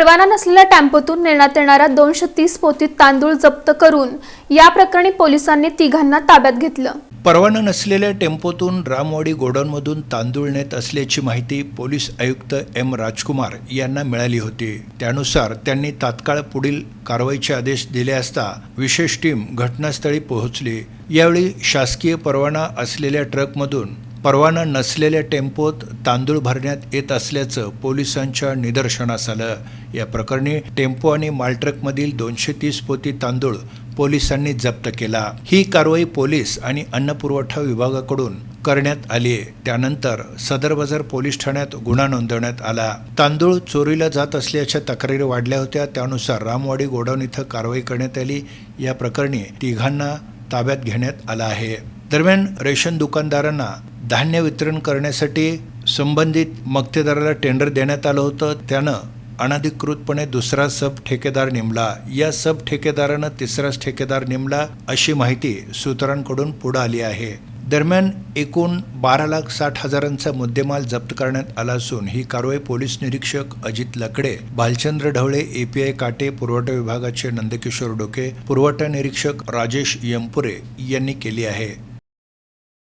परवाना नसलेल्या टेम्पोतून नेण्यात येणाऱ्या दोनशे तीस पोती तांदूळ जप्त करून या प्रकरणी पोलिसांनी तिघांना ताब्यात घेतलं. परवाना नसलेल्या टेम्पोतून रामवाडी गोडाऊनमधून तांदूळ नेत असल्याची माहिती पोलीस आयुक्त एम राजकुमार यांना मिळाली होती. त्यानुसार त्यांनी तात्काळ पुढील कारवाईचे आदेश दिले असता विशेष टीम घटनास्थळी पोहोचली. यावेळी शासकीय परवाना असलेल्या ट्रकमधून परवाना नसलेल्या टेम्पोत तांदूळ भरण्यात येत असल्याचं पोलिसांच्या निदर्शनास आलं. या प्रकरणी टेम्पो आणि मालट्रकमधील दोनशे तीस पोती तांदूळ पोलिसांनी जप्त केला. ही कारवाई पोलीस आणि अन्न पुरवठा विभागाकडून करण्यात आली त्यानंतर सदर बाजार पोलीस ठाण्यात गुन्हा नोंदवण्यात आला. तांदूळ चोरीला जात असल्याच्या तक्रारी वाढल्या होत्या. त्यानुसार रामवाडी गोडाऊन इथं कारवाई करण्यात आली. या प्रकरणी तिघांना ताब्यात घेण्यात आलं आहे. दरम्यान रेशन दुकानदारांना धान्य वितरण करण्यासाठी संबंधित मक्तेदाराला टेंडर देण्यात आलं होतं. त्यानं अनधिकृतपणे दुसरा सब ठेकेदार नेमला. या सब ठेकेदारानं तिसराच ठेकेदार नेमला अशी माहिती सूत्रांकडून पुढे आली आहे. दरम्यान एकूण बारा लाख साठ हजारांचा मुद्देमाल जप्त करण्यात आला असून ही कारवाई पोलीस निरीक्षक अजित लकडे भालचंद्र ढवळे एपीआय काटे पुरवठा विभागाचे नंदकिशोर डोके पुरवठा निरीक्षक राजेश यंपुरे यांनी केली आहे.